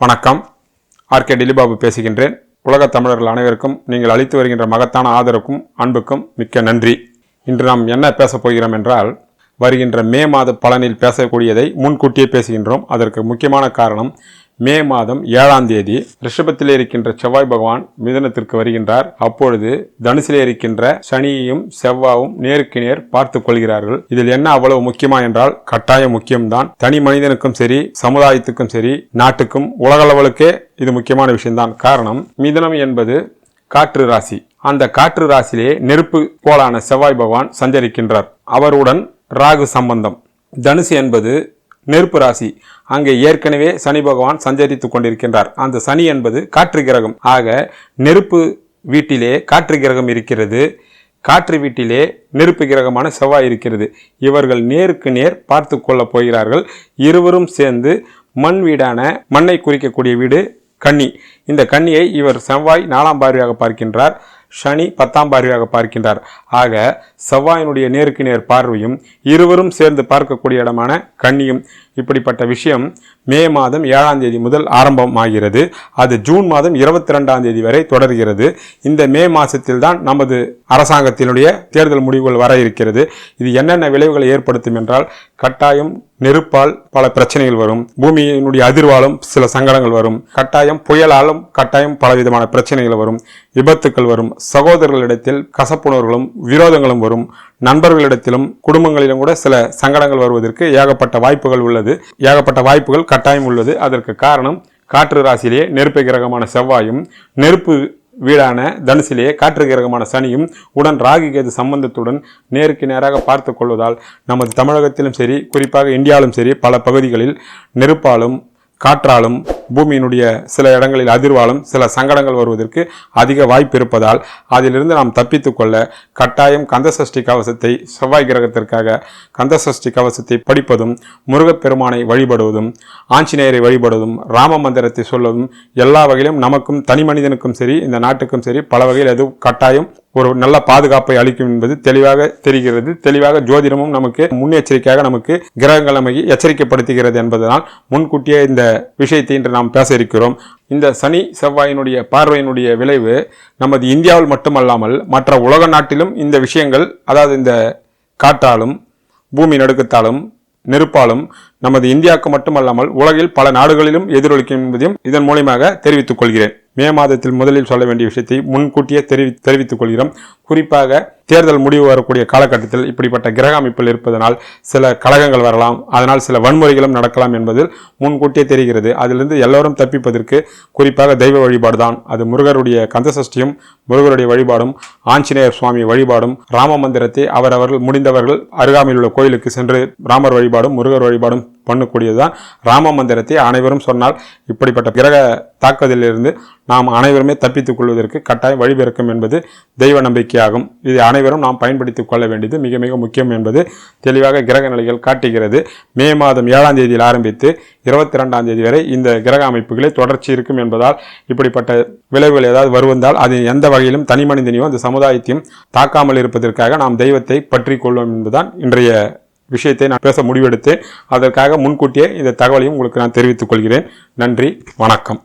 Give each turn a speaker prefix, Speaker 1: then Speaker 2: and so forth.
Speaker 1: வணக்கம். ஆர்கே டிலிபாபு பேசுகின்றேன். உலகத் தமிழர்கள் அனைவருக்கும் நீங்கள் அளித்து வருகின்ற மகத்தான ஆதரவுக்கும் அன்புக்கும் மிக்க நன்றி. இன்று நாம் என்ன பேசப் போகிறோம் என்றால் வருகின்ற மே மாத பலனில் பேசக்கூடியதை முன்கூட்டியே பேசுகின்றோம். அதற்கு முக்கியமான காரணம் மே மாதம் ஏழாம் தேதி ரிஷபத்தில் இருக்கின்ற செவ்வாய் பகவான் மிதனத்திற்கு வருகின்றார். அப்பொழுது தனுசிலே இருக்கின்ற சனியையும் செவ்வாவும் நேருக்கு நேர் பார்த்துக் கொள்கிறார்கள். இதில் என்ன அவ்வளவு முக்கியமா என்றால் கட்டாயம் முக்கியம்தான். தனி மனிதனுக்கும் சரி சமுதாயத்துக்கும் சரி நாட்டுக்கும் உலகளவுக்கே இது முக்கியமான விஷயம்தான். காரணம் மிதனம் என்பது காற்று ராசி. அந்த காற்று ராசியிலே நெருப்பு போலான செவ்வாய் பகவான் சஞ்சரிக்கின்றார். அவருடன் ராகு சம்பந்தம். தனுசு என்பது நெருப்பு ராசி. அங்கே ஏற்கனவே சனி பகவான் சஞ்சரித்துக் கொண்டிருக்கின்றார். அந்த சனி என்பது காற்று கிரகம். ஆக நெருப்பு வீட்டிலே காற்று கிரகம் இருக்கிறது. காற்று வீட்டிலே நெருப்பு கிரகமான செவ்வாய் இருக்கிறது. இவர்கள் நேருக்கு நேர் பார்த்து கொள்ளப் போகிறார்கள். இருவரும் சேர்ந்து மண் வீடான மண்ணை குறிக்கக்கூடிய வீடு கன்னி. இந்த கன்னியை இவர் செவ்வாய் நாலாம் பார்வையாக பார்க்கின்றார். சனி பத்தாம் பார்வையாக பார்க்கின்றார். ஆக செவ்வாயினுடைய நேருக்கு நேர் பார்வையும் இருவரும் சேர்ந்து பார்க்கக்கூடிய இடமான கண்ணியும் இப்படிப்பட்ட விஷயம் மே மாதம் ஏழாம் தேதி முதல் ஆரம்பமாகிறது. அது ஜூன் மாதம் இருபத்தி ரெண்டாம் தேதி வரை தொடர்கிறது. இந்த மே மாதத்தில் தான் நமது அரசாங்கத்தினுடைய தேர்தல் முடிவுகள் வர இருக்கிறது. இது என்னென்ன விளைவுகளை ஏற்படுத்தும் என்றால் கட்டாயம் நெருப்பால் பல பிரச்சனைகள் வரும். பூமியினுடைய அதிர்வாலும் சில சங்கடங்கள் வரும். கட்டாயம் புயலாலும் கட்டாயம் பலவிதமான பிரச்சனைகள் வரும். விபத்துக்கள் வரும். சகோதரர்களிடத்தில் கசப்புணர்வுகளும் விரோதங்களும் வரும். நண்பர்களிடத்திலும் குடும்பங்களிலும் கூட சில சங்கடங்கள் வருவதற்கு ஏகப்பட்ட வாய்ப்புகள் உள்ளது. ஏகப்பட்ட வாய்ப்புகள் கட்டாயம் உள்ளது. அதற்கு காரணம் காற்று ராசியிலே நெருப்பு கிரகமான செவ்வாயும் நெருப்பு வீடான தனுசிலேயே காற்று கிரகமான சனியும் உடன் ராகு கேது சம்பந்தத்துடன் நேருக்கு நேராக பார்த்து கொள்வதால் நமது தமிழகத்திலும் சரி குறிப்பாக இந்தியாவிலும் சரி பல பகுதிகளில் நெருப்பாலும் காற்றாலும் பூமியினுடைய சில இடங்களில் அதிர்வாலும் சில சங்கடங்கள் வருவதற்கு அதிக வாய்ப்பு இருப்பதால் அதிலிருந்து நாம் தப்பித்துக்கொள்ள கட்டாயம் கந்தசஷ்டி கவசத்தை செவ்வாய் கிரகத்திற்காக கந்தசஷ்டி கவசத்தை படிப்பதும் முருகப்பெருமானை வழிபடுவதும் ஆஞ்சநேயரை வழிபடுவதும் ராம மந்திரத்தை சொல்வதும் எல்லா வகையிலும் நமக்கும் தனி மனிதனுக்கும் சரி இந்த நாட்டுக்கும் சரி பல வகையில் அது கட்டாயம் ஒரு நல்ல பாதுகாப்பை அளிக்கும் என்பது தெளிவாக தெரிகிறது. தெளிவாக ஜோதிடமும் நமக்கு முன்னெச்சரிக்கையாக நமக்கு கிரகங்கள் நமக்கு எச்சரிக்கைப்படுத்துகிறது என்பதனால் முன்கூட்டியே இந்த விஷயத்தை இன்று நாம் பேச இருக்கிறோம். இந்த சனி செவ்வாயினுடைய பார்வையினுடைய விளைவு நமது இந்தியாவில் மட்டுமல்லாமல் மற்ற உலக நாட்டிலும் இந்த விஷயங்கள் அதாவது இந்த காற்றாலும் பூமி நடுக்கத்தாலும் நெருப்பாலும் நமது இந்தியாவுக்கு மட்டுமல்லாமல் உலகில் பல நாடுகளிலும் எதிரொலிக்கும் என்பதையும் இதன் மூலியமாக தெரிவித்துக் கொள்கிறேன். மே மாதத்தில் முதலில் சொல்ல வேண்டிய விஷயத்தை முன்கூட்டியே தெரிவி தெரிவித்துக் கொள்கிறோம். குறிப்பாக தேர்தல் முடிவு வரக்கூடிய காலகட்டத்தில் இப்படிப்பட்ட கிரக அமைப்பில் இருப்பதனால் சில கழகங்கள் வரலாம். அதனால் சில வன்முறைகளும் நடக்கலாம் என்பதில் முன்கூட்டியே தெரிகிறது. அதிலிருந்து எல்லோரும் தப்பிப்பதற்கு குறிப்பாக தெய்வ வழிபாடு தான் அது முருகருடைய கந்தசஷ்டியும் முருகருடைய வழிபாடும் ஆஞ்சநேயர் சுவாமி வழிபாடும் ராம மந்திரத்தை அவரவர்கள் முடிந்தவர்கள் அருகாமையில் உள்ள கோயிலுக்கு சென்று ராமர் வழிபாடும் முருகர் வழிபாடும் பண்ணக்கூடியதுதான் ராம மந்திரத்தை அனைவரும் சொன்னால் இப்படிப்பட்ட கிரக தாக்குதலிலிருந்து நாம் அனைவருமே தப்பித்துக் கொள்வதற்கு கட்டாயம் வழிபிறக்கும் என்பது தெய்வ நம்பிக்கையாகும். இது அனை அனைவரும் நாம் பயன்படுத்திக் கொள்ள வேண்டியது மிக மிக முக்கியம் என்பது தெளிவாக கிரக நிலைகள் காட்டுகிறது. மே மாதம் ஏழாம் தேதியில் ஆரம்பித்து இருபத்தி ரெண்டாம் தேதி வரை இந்த கிரக அமைப்புகளே தொடர்ச்சி இருக்கும் என்பதால் இப்படிப்பட்ட விளைவுகள் ஏதாவது வருவதால் அது எந்த வகையிலும் தனி மனிதனையும் அந்த சமுதாயத்தையும் தாக்காமல் இருப்பதற்காக நாம் தெய்வத்தை பற்றி கொள்வோம் என்பதுதான் இன்றைய விஷயத்தை நான் பேச முடிவெடுத்தேன் அதற்காக முன்கூட்டியே இந்த தகவலையும் உங்களுக்கு நான் தெரிவித்துக் கொள்கிறேன். நன்றி வணக்கம்.